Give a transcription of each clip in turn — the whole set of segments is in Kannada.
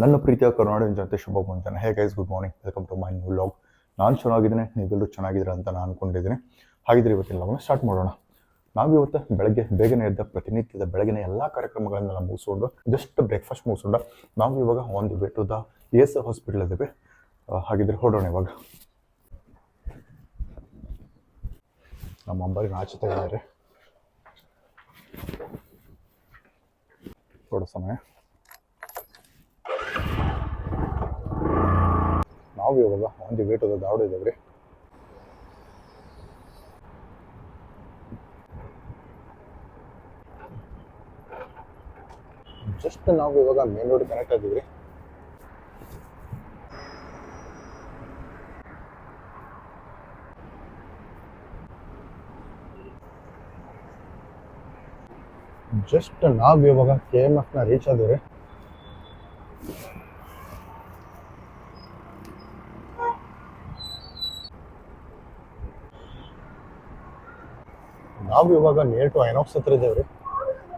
ನನ್ನ ಪ್ರೀತಿಯ ಕರ್ನಾಟಕ ಜನತೆ, ಶುಭ ಮುಂಜಾನೆ hey guys good morning welcome to my new vlog ನಾನು ಚೆನ್ನಾಗಿದ್ದೀನಿ, ನೀವೆಲ್ಲರೂ ಚೆನ್ನಾಗಿದ್ದೀರಾ ಅಂತ ನಾನು ಅಂದ್ಕೊಂಡಿದ್ದೀನಿ ಹಾಗಿದ್ರೆ ಇವತ್ತಿನ ಲಾಗ್ನ ಸ್ಟಾರ್ಟ್ ಮಾಡೋಣ. ನಾವು ಇವತ್ತು ಬೆಳಗ್ಗೆ ಬೇಗನೆ ಎದ್ದ ಪ್ರತಿನಿತ್ಯದ ಬೆಳಗಿನ ಎಲ್ಲ ಕಾರ್ಯಕ್ರಮಗಳನ್ನೆಲ್ಲ ಮುಗಿಸ್ಕೊಂಡು ಜಸ್ಟ್ ಬ್ರೇಕ್ಫಾಸ್ಟ್ ಮುಗಿಸ್ಕೊಂಡು, ನಾವು ಇವಾಗ ಒಂದು the way to the S hospital ಇದ್ದೇವೆ ಹಾಗಿದ್ರೆ ಹೊರಡೋಣ ಇವಾಗ. ನಮ್ಮ ಅಂಬರಿಗೆ ಆಚೆ ಕೊಡೋ ಸಮಯ. ನಾವು ಇವಾಗ on the way to the just ನಾವು ಇವಾಗ ಮೇನ್ ರೋಡ್ ಕನೆಕ್ಟ್ ಆಗಿದ್ವಿ ಜಸ್ಟ್ ನಾವು ಇವಾಗ ಕೆ ಎಂ ಎಫ್ನ ರೀಚ್ ಆದಿವ್ರಿ ನಾವು ಇವಾಗ ನಿಯರ್ ಟು ಐನಾಕ್ಸ್ ಹತ್ರ ರೀ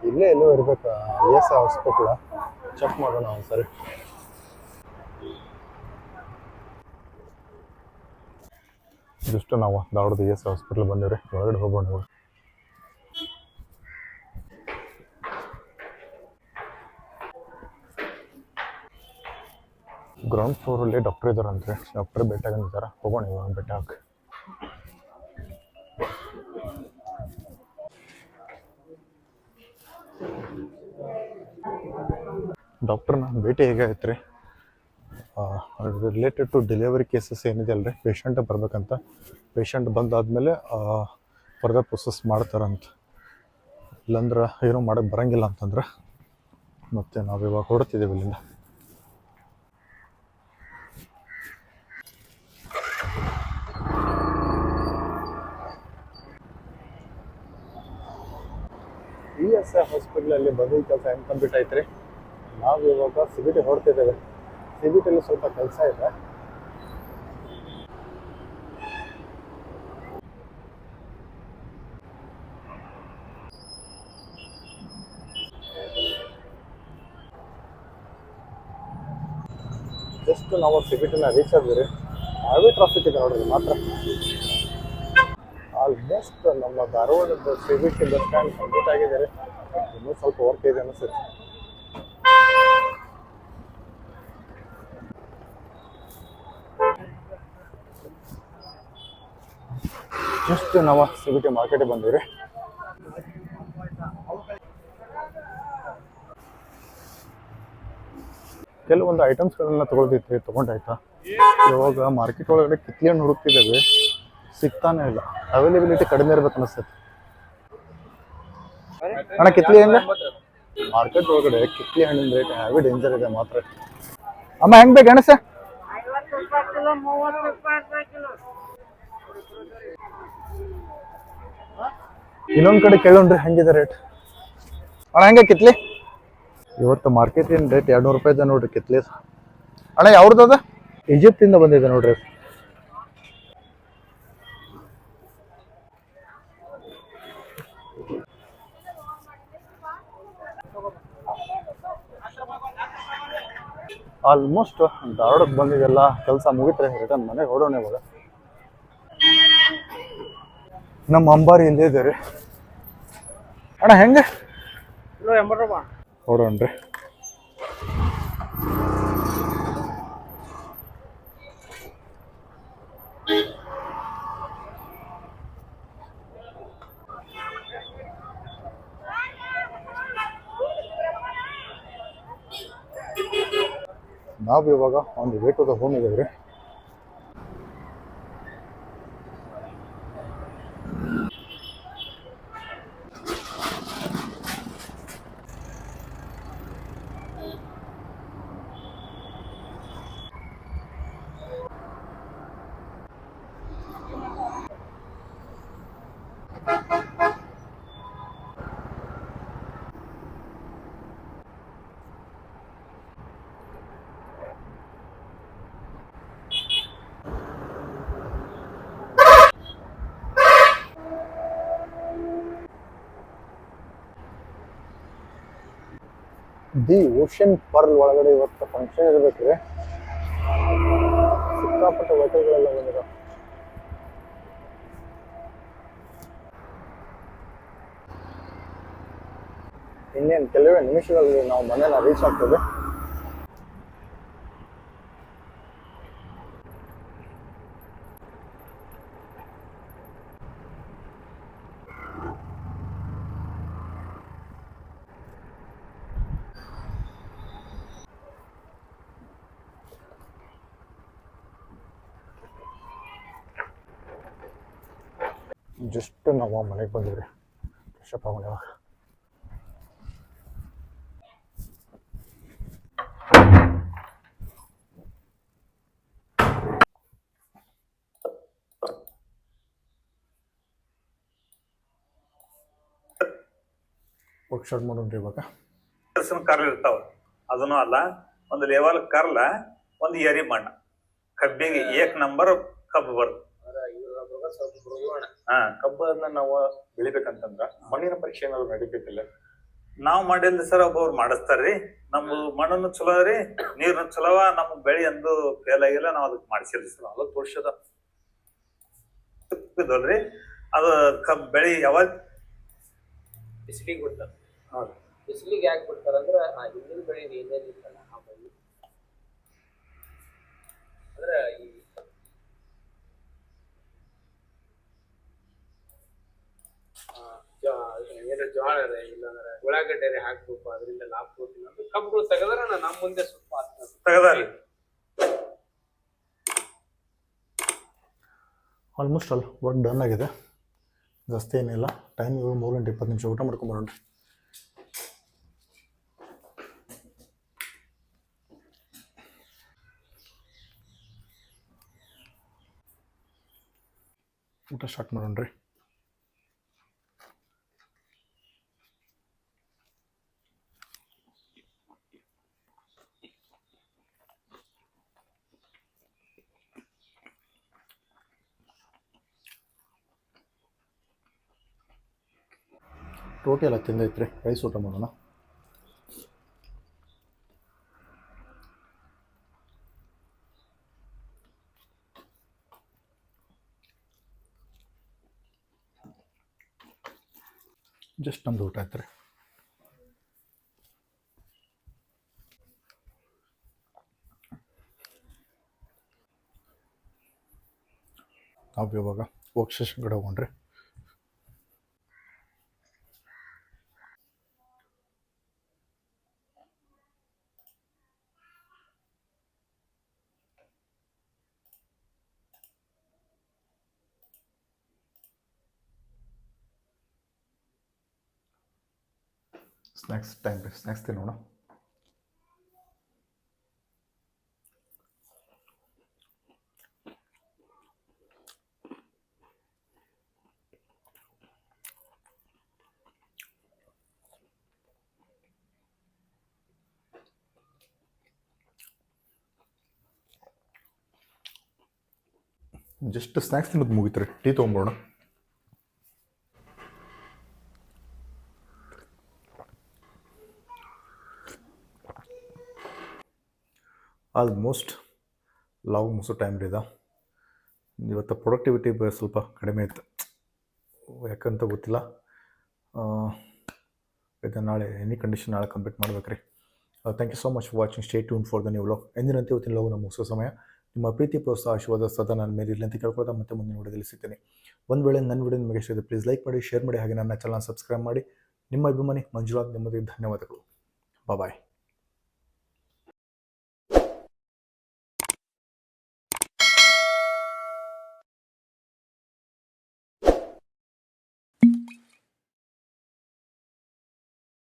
ಇಲ್ಲೇ ಎಲ್ಲೋ ಇರ್ಬೇಕು ಐ ಎಸ್ ಹಾಸ್ಪಿಟ್ಲ ಚೆಕ್ ಮಾಡೋಣ ಒಂದ್ಸರಿ. ಜಸ್ಟ್ ನಾವು ಧಾರವಾಡದ ಇ ಎಸ್ ಹಾಸ್ಪಿಟ್ಲ್ ಬಂದೇವ್ರಿ. ಒಳಗಡೆ ಹೋಗೋಣ ಇವಾಗ. ಗ್ರೌಂಡ್ ಫ್ಲೋರಲ್ಲಿ ಡಾಕ್ಟರ್ ಇದ್ದಾರಂತೆ ಡಾಕ್ಟರ್ ಭೇಟಿಯಾಗಿದ್ದಾರೆ ಹೋಗೋಣ ಇವಾಗ ಭೇಟಿ ಹಾಕಿ ಡಾಕ್ಟರ್ನ ಭೇಟಿ ಹೇಗೆ ಆಯ್ತು ರೀ? ರಿಲೇಟೆಡ್ ಟು ಡೆಲಿವರಿ ಕೇಸಸ್ ಏನಿದೆ ಅಲ್ರಿ? ಪೇಷಂಟ್ ಬರಬೇಕಂತ. ಪೇಷಂಟ್ ಬಂದಾದಮೇಲೆ ಫರ್ದರ್ ಪ್ರೊಸೆಸ್ ಮಾಡ್ತಾರಂತ. ಇಲ್ಲಾಂದ್ರೆ ಏನೂ ಮಾಡೋಕ್ಕೆ ಬರಂಗಿಲ್ಲ ಅಂತಂದ್ರೆ ಮತ್ತೆ ನಾವು ಇವಾಗ ಹೊರಡ್ತಿದ್ದೀವಿ ಇಲ್ಲಿಂದ. ಇ ಎಸ್ ಐ ಹಾಸ್ಪಿಟ್ಲಲ್ಲಿ ಬಂದಿದ್ದ ಕೆಲಸ ಹೆಂಗೆ ಕಂಪ್ಲೀಟ್ ಆಯ್ತು ರೀ? ನಾವು ಇವಾಗ ಸಿಬಿಟಿ ಹೊಡ್ತಿದ್ದೇವೆ ಸಿಬಿಟಿಯಲ್ಲಿ ಸ್ವಲ್ಪ ಕೆಲಸ ಇದೆ. ಜಸ್ಟ್ ನಾವು ಸಿಬಿಟಿನ ರೀಚ್ ಆದ್ವಿ ಹಾವೇ ಟ್ರಾಫಿಕ್ ಇದೆ ನೋಡ್ರಿ ಮಾತ್ರ. ಆಲ್ಮೋಸ್ಟ್ ನಮ್ಮ ಧಾರವಾಡದ ಸಿಬಿಟಿ ಬಸ್ ಸ್ಟ್ಯಾಂಡ್ ಕಂಪ್ಲೀಟ್ ಆಗಿದ್ದಾರೆ ಇನ್ನೂ ಸ್ವಲ್ಪ ವರ್ಕ್ ಇದೆ ಅನಿಸುತ್ತೆ. ಜಸ್ಟ್ ನಾವು ಸಿಬಿಟಿ ಮಾರ್ಕೆಟ್ ಬಂದಿವ್ರಿ ಕೆಲವೊಂದು ಐಟಮ್ಸ್ಗಳನ್ನ ತೊಗೊಳ್ದಿತ್ತು ತೊಗೊಂಡಾಯ್ತಾ? ಇವಾಗ ಮಾರ್ಕೆಟ್ ಒಳಗಡೆ ಕಿತ್ಲಿ ಹಣ್ಣು ಹುಡುಕ್ತಿದ್ದೇವೆ. ಸಿಗ್ತಾನೆ ಇಲ್ಲ. ಅವೈಲೇಬಿಲಿಟಿ ಕಡಿಮೆ ಇರ್ಬೇಕು ಅನಿಸ್ತೈತೆ. ಅಣ್ಣ, ಕಿತ್ಲಿ ಮಾರ್ಕೆಟ್ ಒಳಗಡೆ ಕಿತ್ಲಿ ಹಣ್ಣಿನ ರೇಟ್ ಹ್ಯಾವಿ ಡೇಂಜರ್ ಇದೆ ಮಾತ್ರ. ಅಮ್ಮ, ಹೆಂಗ್ ಬೇಕು ಅಣಸ ಐವತ್ತು ರೂಪಾಯಿ ಕಿಲೋ ಮೂವತ್ತು ರೂಪಾಯಿ ರೂಪಾಯಿ ಕಿಲೋ ಇನ್ನೊಂದ್ ಕಡೆ ಕೇಳೋಣ್ರಿ ಹೆಂಗಿದೆ ರೇಟ್ ಅಣ್ಣ ಹೆಂಗೆ ಕಿತ್ಲಿ? ಇವತ್ತು ಮಾರ್ಕೆಟ್ ಏನ್ ರೇಟ್ ಎರಡು ನೂರು ರೂಪಾಯಿ ಇದೆ ನೋಡ್ರಿ ಕಿತ್ಲಿ. ಅಣ್ಣ ಯಾವ್ದು ಅದ? ಇಂದ ಬಂದಿದೆ ನೋಡ್ರಿ. ಆಲ್ಮೋಸ್ಟ್ ಧಾರವಾಡಕ್ಕೆ ಬಂದಿದೆಲ್ಲ ಕೆಲಸ ಮುಗಿತ್ರೆ ರಿಟರ್ನ್ ಮನೆಗೆ ಹೊಡೋಣ ಇವಾಗ. ನಮ್ಮ ಅಂಬಾರಿ ಇಲ್ಲೇ ಇದೆ ರೀ. ಅಣ್ಣ ಹೆಂಗೆ? ಹೊಡೋಣ್ರಿ ನಾವು ಇವಾಗ ಒಂದು ವೇ ಟು ಹೋಮ್ ಇದ್ದೇವೆ ರೀ ದಿ ಓಷನ್ ಪರ್ಲ್ ಒಳಗಡೆ ಇವತ್ತು ಫಂಕ್ಷನ್ ಇರಬೇಕ್ರೆ. ಸಿಕ್ಕಾಪಟ್ಟೆ ಹೋಟೆಲ್ಗಳೆಲ್ಲ ಬಂದಿರೋ ಇನ್ನೇನು, ಕೆಲವೇ ನಿಮಿಷಗಳಲ್ಲಿ ನಾವು ಮನೇನ ರೀಚ್ ಆಗ್ತದೆ. ಜಸ್ಟ್ ನಾವು ಮನೆಗೆ ಬಂದಿವ್ರಿ. ಫ್ರೆಶಪ್ ಆಗೋಣ ಇವಾಗ. ವರ್ಕ್ ಮಾಡೋಣ್ರಿ ಇವಾಗ. ಕೆಲಸನ ಕರ್ಲ್ ಇರ್ತಾವ. ಅದನ್ನು ಅಲ್ಲ, ಒಂದು ಲೆವೆಲ್ ಕರ್ಲ, ಒಂದು ಎರಿ ಮಣ್ಣ. ಕಬ್ಬಿಗೆ ಏಕ್ ನಂಬರ್ ಕಬ್ಬು ಬರ್ತದೆ ಹಾ. ಕಬ್ಬನ್ನ ನಾವು ಬೆಳಿಬೇಕಂತಂದ್ರ ಮಣ್ಣಿನ ಪರೀಕ್ಷೆ ಏನಾದ್ರು ನಡೀತೈತಿಲ್ಲ ನಾವ್ ಮಾಡಿಲ್ಲ ಸರ್ ಒಬ್ಬವ್ರು ಮಾಡಿಸ್ತಾರ್ರಿ. ನಮ್ಮ ಮಣ್ಣನ್ನು ಚಲೋ ರೀ ನೀರ್ನು ಚಲೋವ ನಮ್ ಬೆಳಿ ಅಂದು ಫೇಲ್ ಆಗಿಲ್ಲ ನಾವ್ ಅದಕ್ಕೆ ಮಾಡಿಸಿಲ್ಲ ಸರ್. ನಲವತ್ತು ವರ್ಷದ ಇದಲ್ರಿ ಅದು ಕಬ್ ಬೆಳಿ ಯಾವಾಗ? ಬಿಸಿಲಿಗೆ ಬಿಡ್ತಾರೆ. ಹೌದು. ಬಿಸಿಲಿಗೆ ಯಾಕೆ ಬಿಡ್ತಾರ ಅಂದ್ರೆ ಆ ಹಿಂದಿನ ಬೆಳೆ ಏನೇನು ಇರ್ತಲ್ಲ ಆ ಬೆಳೆ ಅಂದ್ರೆ ಈ ಆ, ಜೋ- ಏನಾರ ಜೋಳ ರೀ ಇಲ್ಲಾಂದ್ರೆ ಉಳ್ಳಾಗಡ್ಡೆ ರೀ ಹಾಕ್ಬೇಕು ಅದರಿಂದ ಲಾಭ ಕೊಡ್ತೀನಿ ಅಂದ್ರೆ ಕಬ್ಬುಗಳು ತೆಗೆದ್ರೆ ನಮ್ಮ ಮುಂದೆ ಸ್ವಲ್ಪ ತೆಗೆದಾರಿ ತೆಗದಾರಿ. ಆಲ್ಮೋಸ್ಟ್ ಆಲ್ ವರ್ಕ್ ಡನ್ ಆಗಿದೆ. ಜಾಸ್ತಿ ಏನಿಲ್ಲ. ಟೈಮ್ ಇವಾಗ ಮೂರು ಗಂಟೆ ಇಪ್ಪತ್ತು ನಿಮಿಷ ಊಟ ಮಾಡ್ಕೊಂಬರೋಣ್ರಿ ಊಟ ಸ್ಟಾರ್ಟ್ ಮಾಡೋಣ್ರಿ ರೋಟಿ ಎಲ್ಲ ತಿಂದೈತ್ರಿ ರೈಸ್ ಊಟ ಮಾಡೋಣ. ಜಸ್ಟ್ ನಮ್ದು ಊಟ ಆಯ್ತು ರೀ ನಾವು ಇವಾಗ ವರ್ಕ್ ಸ್ಟೇಷನ್ ಕಡೆ ಹೋಗೋಣ್ರಿ. ಸ್ನ್ಯಾಕ್ಸ್ ಟೈಮ್ ರೀ ಸ್ನ್ಯಾಕ್ಸ್ ತಿನ್ನೋಣ. ಜಸ್ಟ್ ಸ್ನ್ಯಾಕ್ಸ್ ತಿನ್ನೋದು ಮುಗೀತು ರೀ ಟೀ ತೊಗೊಂಬೋಣ ಆಲ್ಮೋಸ್ಟ್ ಲಾಂಗ್ ಮುಗಿಸೋ ಇದೆ. ಇವತ್ತು ಪ್ರೊಡಕ್ಟಿವಿಟಿ ಸ್ವಲ್ಪ ಕಡಿಮೆ ಇತ್ತು. ಯಾಕಂತ ಗೊತ್ತಿಲ್ಲ. ಇದು ನಾಳೆ ಎನಿ ಕಂಡೀಷನ್ ನಾಳೆ ಕಂಪ್ಲೀಟ್ ಮಾಡ್ಬೇಕು ರೀ thank you so much for watching stay tune for the new vlog ಎಂದಿನಂತೆ ಇವತ್ತಿನ ಲೋಗನ ಮುಗಿಸೋ ಸಮಯ. ನಿಮ್ಮ ಪ್ರೀತಿ, ಪ್ರೋತ್ಸಾಹ, ಆಶೀರ್ವಾದ ಸದಾ ನನ್ನ ಮೇಲೆ ಇರಲಿ ಅಂತ ಕೇಳ್ಕೊಳ್ತಾ ಮತ್ತೆ ಮುಂದಿನ ವಿಡಿಯೋದಲ್ಲಿ ಸಿಗ್ತೀನಿ. ಒಂದು ವೇಳೆ ನನ್ನ ವಿಡಿಯೋ ನಿಮಗೆ ಇಷ್ಟ ಪ್ಲೀಸ್ ಲೈಕ್ ಮಾಡಿ ಶೇರ್ ಮಾಡಿ, ಹಾಗೆ ನನ್ನ ಚಾನಲ್ ಸಬ್ಸ್ಕ್ರೈಬ್ ಮಾಡಿ. ನಿಮ್ಮ ಅಭಿಮಾನಿ ಮಂಜುನಾಥ್ ನಿಮ್ಮದೇ ಧನ್ಯವಾದಗಳು. ಬಾಯ್